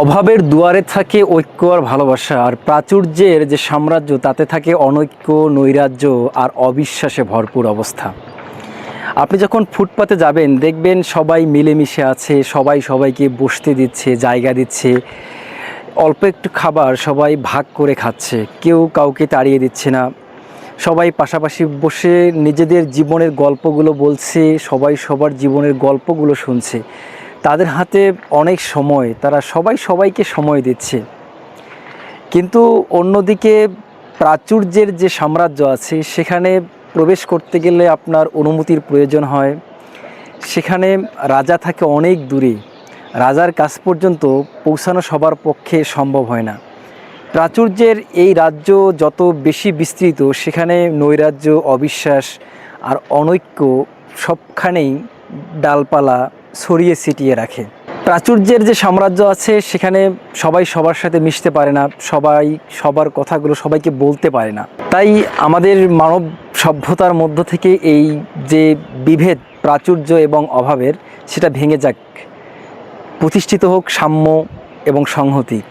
অভাবের দুয়ারে থাকে ঐক্য আর ভালোবাসা, আর প্রাচুর্যের যে সাম্রাজ্য, তাতে থাকে অনৈক্য, নৈরাজ্য আর অবিশ্বাসে ভরপুর অবস্থা। আপনি যখন ফুটপাতে যাবেন, দেখবেন সবাই মিলেমিশে আছে, সবাই সবাইকে বসতে দিচ্ছে, জায়গা দিচ্ছে। অল্প একটু খাবার সবাই ভাগ করে খাচ্ছে, কেউ কাউকে তাড়িয়ে দিচ্ছে না। সবাই পাশাপাশি বসে নিজেদের জীবনের গল্পগুলো বলছে, সবাই সবার জীবনের গল্পগুলো শুনছে। তাদের হাতে অনেক সময়, তারা সবাই সবাইকে সময় দিচ্ছে। কিন্তু অন্যদিকে প্রাচুর্যের যে সাম্রাজ্য আছে, সেখানে প্রবেশ করতে গেলে আপনার অনুমতির প্রয়োজন হয়। সেখানে রাজা থাকে অনেক দূরে। রাজার কাছ পর্যন্ত পৌঁছানো সবার পক্ষে সম্ভব হয় না। প্রাচুর্যের এই রাজ্য যত বেশি বিস্তৃত, সেখানে নৈরাজ্য, অবিশ্বাস আর অনৈক্য সবখানেই ডালপালা ছড়িয়ে ছিটিয়ে রাখে। প্রাচুর্যের যে সাম্রাজ্য আছে, সেখানে সবাই সবার সাথে মিশতে পারে না, সবাই সবার কথাগুলো সবাইকে বলতে পারে না। তাই আমাদের মানব সভ্যতার মধ্য থেকে এই যে বিভেদ, প্রাচুর্য এবং অভাবের, সেটা ভেঙে যাক। প্রতিষ্ঠিত হোক সাম্য এবং সংহতি।